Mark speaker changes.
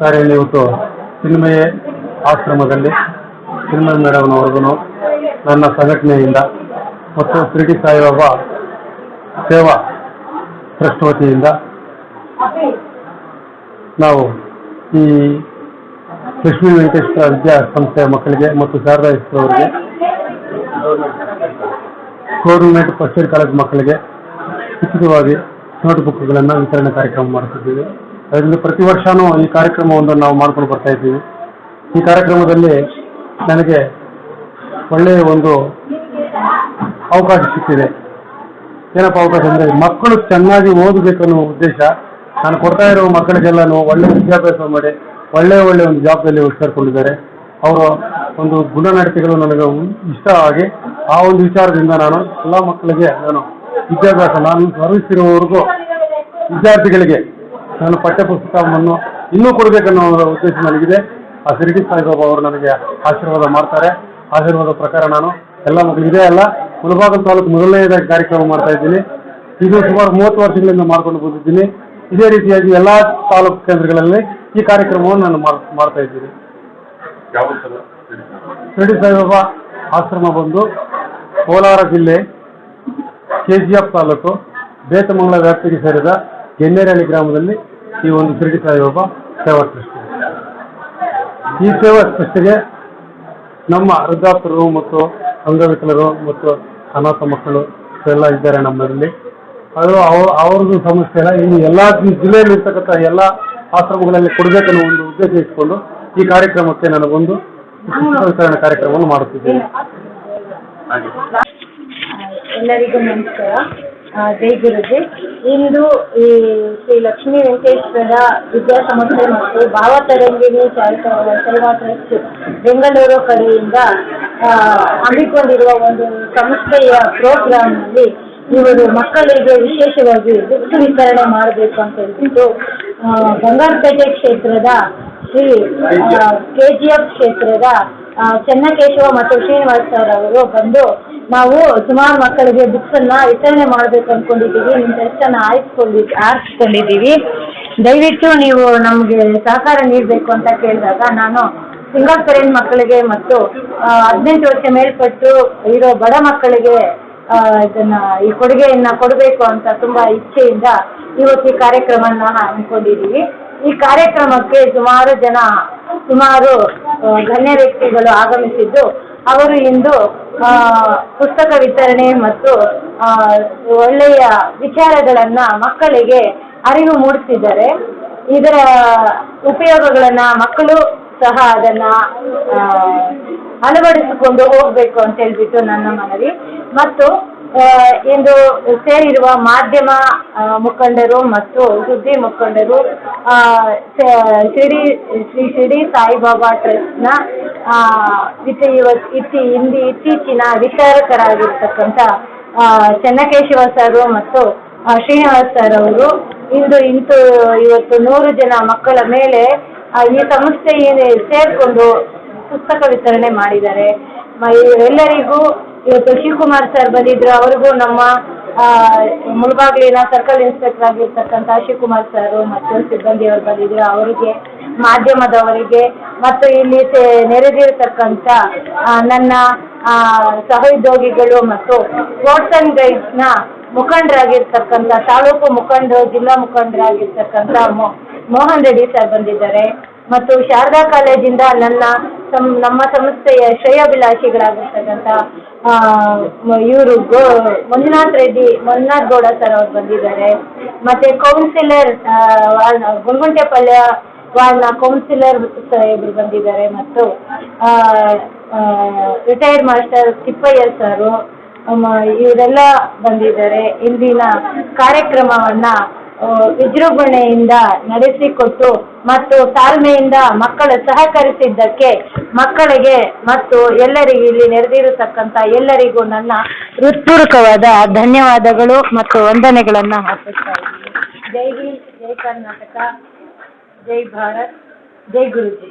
Speaker 1: ಕಾರ್ಯ ಇವತ್ತು ಚಿನ್ಮಯ ಆಶ್ರಮದಲ್ಲಿ ಚಿನ್ಮಯ ಮೇಡಮ್ನವ್ರಿಗೂ ನನ್ನ ಸಂಘಟನೆಯಿಂದ ಮತ್ತು ಶಿರಡಿ ಸಾಯಿಬಾಬಾ ಸೇವಾ ಟ್ರಸ್ಟ್ ವತಿಯಿಂದ ನಾವು ಈ ಲಕ್ಷ್ಮೀ ವೆಂಕಟೇಶ್ವರ ವಿದ್ಯಾ ಸಂಸ್ಥೆಯ ಮಕ್ಕಳಿಗೆ ಮತ್ತು ಶಾರದಾ ಅವರಿಗೆ ಗೌರ್ಮೆಂಟ್ ಫಸ್ಟ್ ಇಯರ್ ಕಾಲೇಜ್ ಮಕ್ಕಳಿಗೆ ಉಚಿತವಾಗಿ ನೋಟ್ಬುಕ್ಗಳನ್ನು ವಿತರಣೆ ಕಾರ್ಯಕ್ರಮ ಮಾಡುತ್ತಿದ್ದೀವಿ. ಅದರಿಂದ ಪ್ರತಿ ವರ್ಷವೂ ಈ ಕಾರ್ಯಕ್ರಮವನ್ನು ನಾವು ಮಾಡ್ಕೊಂಡು ಬರ್ತಾ ಇದ್ದೀವಿ. ಈ ಕಾರ್ಯಕ್ರಮದಲ್ಲಿ ನನಗೆ ಒಳ್ಳೆಯ ಒಂದು ಅವಕಾಶ ಸಿಕ್ಕಿದೆ. ಏನಪ್ಪ ಅವಕಾಶ ಅಂದರೆ ಮಕ್ಕಳು ಚೆನ್ನಾಗಿ ಓದಬೇಕನ್ನೋ ಉದ್ದೇಶ. ನಾನು ಕೊಡ್ತಾ ಇರೋ ಮಕ್ಕಳಿಗೆಲ್ಲನೂ ಒಳ್ಳೆಯ ವಿದ್ಯಾಭ್ಯಾಸ ಮಾಡಿ ಒಳ್ಳೆಯ ಒಳ್ಳೆಯ ಒಂದು ಜಾಬ್ದಲ್ಲಿ ಸೇರ್ಕೊಂಡಿದ್ದಾರೆ. ಅವರ ಒಂದು ಗುಣನಡತೆಗಳು ನನಗೆ ಇಷ್ಟ ಆಗಿ ಆ ಒಂದು ವಿಚಾರದಿಂದ ನಾನು ಎಲ್ಲ ಮಕ್ಕಳಿಗೆ ನಾನು ವಿದ್ಯಾಭ್ಯಾಸ ನಾನು ಸರ್ವಿಸ್ ಇರುವವರೆಗೂ ವಿದ್ಯಾರ್ಥಿಗಳಿಗೆ ನಾನು ಪಠ್ಯಪುಸ್ತಕವನ್ನು ಇನ್ನೂ ಕೊಡಬೇಕನ್ನೋ ಉದ್ದೇಶ ನನಗಿದೆ. ಆ ಶಿರಡಿ ಸಾಯಿಬಾಬಾ ಅವರು ನನಗೆ ಆಶೀರ್ವಾದ ಮಾಡ್ತಾರೆ. ಆಶೀರ್ವಾದ ಪ್ರಕಾರ ನಾನು ಎಲ್ಲ ಮಕ್ಕಳು ಇದೇ ಅಲ್ಲ ಮುಳಬಾಗಲ್ ತಾಲೂಕು ಮೊದಲನೇದಾಗಿ ಕಾರ್ಯಕ್ರಮ ಮಾಡ್ತಾ ಇದ್ದೀನಿ. ಇದು ಸುಮಾರು ಮೂವತ್ತು ವರ್ಷಗಳಿಂದ ಮಾಡ್ಕೊಂಡು ಬಂದಿದ್ದೀನಿ. ಇದೇ ರೀತಿಯಾಗಿ ಎಲ್ಲ ತಾಲೂಕು ಕೇಂದ್ರಗಳಲ್ಲಿ ಈ ಕಾರ್ಯಕ್ರಮವನ್ನು ನಾನು ಮಾಡ್- ಮಾಡ್ತಾ ಇದ್ದೀನಿ. ಶಿರಡಿ ಸಾಯಿಬಾಬಾ ಆಶ್ರಮ ಬಂದು ಕೋಲಾರ ಜಿಲ್ಲೆ, ಕೆ ಜಿ ಎಫ್ ತಾಲೂಕು, ಬೇತಮಂಗಲ ವ್ಯಾಪ್ತಿಗೆ ಸೇರಿದ ಗೆನ್ನೇರಹಳ್ಳಿ ಗ್ರಾಮದಲ್ಲಿ ಈ ಒಂದು ಶಿರಡಿ ಸಾಯಿಬಾಬಾ ಸೇವಾ ಟ್ರಸ್ಟ್. ಈ ಸೇವಾ ಟ್ರಸ್ಟ್ಗೆ ನಮ್ಮ ವೃದ್ಧಾಪ್ತರು ಮತ್ತು ಅಂಗವಿಕಲರು ಮತ್ತು ಅನಾಥ ಮಕ್ಕಳು ಎಲ್ಲ ಇದ್ದಾರೆ ನಮ್ಮಲ್ಲಿ. ಅದು ಅವ, ಅವ್ರದ್ದು ಸಮಸ್ಯೆ ಇಲ್ಲ ಇನ್ನು ಎಲ್ಲ ಜಿಲ್ಲೆಯಲ್ಲಿ ಇರ್ತಕ್ಕಂಥ ಎಲ್ಲ ಆಶ್ರಮಗಳಲ್ಲಿ ಕೊಡಬೇಕನ್ನೋ ಒಂದು ಉದ್ದೇಶ ಇಟ್ಕೊಂಡು ಈ ಕಾರ್ಯಕ್ರಮಕ್ಕೆ ನನಗೊಂದು ವಿತರಣೆ ಕಾರ್ಯಕ್ರಮವನ್ನು ಮಾಡುತ್ತಿದ್ದೇನೆ.
Speaker 2: ಎಲ್ಲರಿಗೂ ನಮಸ್ಕಾರ. ಜೈ ಗುರುಜಿ ಇಂದು ಈ ಶ್ರೀ ಲಕ್ಷ್ಮೀ ವೆಂಕಟೇಶ್ವರ ವಿದ್ಯಾಸಂಸ್ಥೆ ಮತ್ತು ಭಾವತರಂಗಿಣಿ ಚಾರಿಟಬಲ್ ಸೇವಾ ಟ್ರಸ್ಟ್ ಬೆಂಗಳೂರು ಕಡೆಯಿಂದ ಹಮ್ಮಿಕೊಂಡಿರುವ ಒಂದು ಸಂಸ್ಥೆಯ ಪ್ರೋಗ್ರಾಮ್ನಲ್ಲಿ ಇವರು ಮಕ್ಕಳಿಗೆ ವಿಶೇಷವಾಗಿ ದುಡ್ಡು ವಿತರಣೆ ಮಾಡಬೇಕು ಅಂತ ಹೇಳ್ಬಿಟ್ಟು ಬಂಗಾರಪೇಟೆ ಕ್ಷೇತ್ರದ ಶ್ರೀ ಕೆ ಜಿ ಕ್ಷೇತ್ರದ ಚೆನ್ನಕೇಶವ ಮತ್ತು ಶ್ರೀನಿವಾಸ್ ಸರ್ ಬಂದು ನಾವು ಸುಮಾರು ಮಕ್ಕಳಿಗೆ ಬುಕ್ಸ್ ಅನ್ನ ವಿತರಣೆ ಮಾಡಬೇಕು ಅನ್ಕೊಂಡಿದ್ದೀವಿ. ನಿಮ್ಮ ಟೆಸ್ಟನ್ನು ಆರಿಸ್ಕೊಂಡಿ ಆರಿಸ್ಕೊಂಡಿದ್ದೀವಿ. ದಯವಿಟ್ಟು ನೀವು ನಮಗೆ ಸಹಕಾರ ನೀಡಬೇಕು ಅಂತ ಕೇಳಿದಾಗ ನಾನು ಸಿಂಗಲ್ ಪೇರೆಂಟ್ ಮಕ್ಕಳಿಗೆ ಮತ್ತು ಹದಿನೆಂಟು ವರ್ಷ ಮೇಲ್ಪಟ್ಟು ಇರೋ ಬಡ ಮಕ್ಕಳಿಗೆ ಇದನ್ನ, ಈ ಕೊಡುಗೆಯನ್ನ ಕೊಡಬೇಕು ಅಂತ ತುಂಬಾ ಇಚ್ಛೆಯಿಂದ ಇವತ್ತು ಈ ಕಾರ್ಯಕ್ರಮನ ಹಮ್ಮಿಕೊಂಡಿದ್ದೀವಿ ಈ ಕಾರ್ಯಕ್ರಮಕ್ಕೆ ಸುಮಾರು ಜನ ಸುಮಾರು ಗಣ್ಯ ವ್ಯಕ್ತಿಗಳು ಆಗಮಿಸಿದ್ದು. ಅವರು ಇಂದು ಪುಸ್ತಕ ವಿತರಣೆ ಮತ್ತು ಒಳ್ಳೆಯ ವಿಚಾರಗಳನ್ನ ಮಕ್ಕಳಿಗೆ ಅರಿವು ಮೂಡಿಸಿದ್ದಾರೆ. ಇದರ ಉಪಯೋಗಗಳನ್ನ ಮಕ್ಕಳು ಸಹ ಅದನ್ನ ಅಳವಡಿಸಿಕೊಂಡು ಹೋಗ್ಬೇಕು ಅಂತ ಹೇಳ್ಬಿಟ್ಟು ನನ್ನ ಮನವಿ. ಮತ್ತು ಇಂದು ಸೇರಿರುವ ಮಾಧ್ಯಮ ಮುಖಂಡರು ಮತ್ತು ಸುದ್ದಿ ಮುಖಂಡರು ಶಿರಡಿ ಶ್ರೀ ಶಿರ್ಡಿ ಸಾಯಿಬಾಬಾ ಟ್ರಸ್ಟ್ನ ಇತಿ ಇಂದಿ ಇತ್ತೀಚಿನ ವಿಚಾರಕರಾಗಿರ್ತಕ್ಕಂಥ ಚನ್ನಕೇಶವ ಸರ್ ಮತ್ತು ಶ್ರೀನಿವಾಸ್ ಸರ್ ಅವರು ಇಂದು ಇಂತು ಇವತ್ತು ನೂರು ಜನ ಮಕ್ಕಳ ಮೇಲೆ ಈ ಸಂಸ್ಥೆ ಸೇರಿಕೊಂಡು ಪುಸ್ತಕ ವಿತರಣೆ ಮಾಡಿದ್ದಾರೆ. ಎಲ್ಲರಿಗೂ ಇವತ್ತು ಶಿವಕುಮಾರ್ ಸರ್ ಬಂದಿದ್ರು, ಅವ್ರಿಗೂ ನಮ್ಮ ಮುಳಬಾಗ್ಲಿನ ಸರ್ಕಲ್ ಇನ್ಸ್ಪೆಕ್ಟರ್ ಆಗಿರ್ತಕ್ಕಂತ ಶಿವಕುಮಾರ್ ಸರ್ ಮತ್ತು ಸಿಬ್ಬಂದಿಯವರು ಬಂದಿದ್ರು, ಅವರಿಗೆ, ಮಾಧ್ಯಮದವರಿಗೆ, ಮತ್ತು ಇಲ್ಲಿ ನೆರೆದಿರತಕ್ಕಂತ ನನ್ನ ಸಹೋದ್ಯೋಗಿಗಳು ಮತ್ತು ಸ್ಪೋರ್ಟ್ಸ್ ಆ್ಯಂಡ್ ಗೈಡ್ಸ್ನ ಮುಖಂಡರಾಗಿರ್ತಕ್ಕಂಥ, ತಾಲೂಕು ಮುಖಂಡರು, ಜಿಲ್ಲಾ ಮುಖಂಡರಾಗಿರ್ತಕ್ಕಂಥ ಮೋಹನ್ ರೆಡ್ಡಿ ಸರ್ ಬಂದಿದ್ದಾರೆ. ಮತ್ತು ಶಾರದಾ ಕಾಲೇಜಿಂದ ನನ್ನ ನಮ್ಮ ಸಂಸ್ಥೆಯ ಶ್ರೇಯಾಭಿಲಾಷಿಗಳಾಗಿರ್ತಕ್ಕಂತ ಇವರು ಗೋ, ಮಂಜುನಾಥ್ ರೆಡ್ಡಿ, ಮಂಜುನಾಥ್ ಗೌಡ ಸರ್ ಅವ್ರು ಬಂದಿದ್ದಾರೆ. ಮತ್ತೆ ಕೌನ್ಸಿಲರ್ ಗುಣಗುಂಟೆಪಾಳ್ಯ ವಾರ್ಡ್ನ ಕೌನ್ಸಿಲರ್ ಸಾಹೇಬರು ಬಂದಿದ್ದಾರೆ. ಮತ್ತು ರಿಟೈರ್ಡ್ ಮಾಸ್ಟರ್ ತಿಪ್ಪಯ್ಯ ಸರು ಇವರೆಲ್ಲ ಬಂದಿದ್ದಾರೆ. ಇಂದಿನ ಕಾರ್ಯಕ್ರಮವನ್ನ ವಿಜೃಂಭಣೆಯಿಂದ ನಡೆಸಿಕೊಟ್ಟು ಮತ್ತು ತಾಳ್ಮೆಯಿಂದ ಮಕ್ಕಳು ಸಹಕರಿಸಿದ್ದಕ್ಕೆ ಮಕ್ಕಳಿಗೆ ಮತ್ತು ಎಲ್ಲರಿಗೂ ಇಲ್ಲಿ ನೆರೆದಿರತಕ್ಕಂಥ ಎಲ್ಲರಿಗೂ ನನ್ನ ಹೃತ್ಪೂರ್ವಕವಾದ ಧನ್ಯವಾದಗಳು ಮತ್ತು ವಂದನೆಗಳನ್ನು ಹಾಕುತ್ತಾ ಇದ್ದೀನಿ. ಜೈ ಹಿಂದ್, ಜೈ ಕರ್ನಾಟಕ, ಜೈ ಭಾರತ್, ಜೈ ಗುರುಜಿ.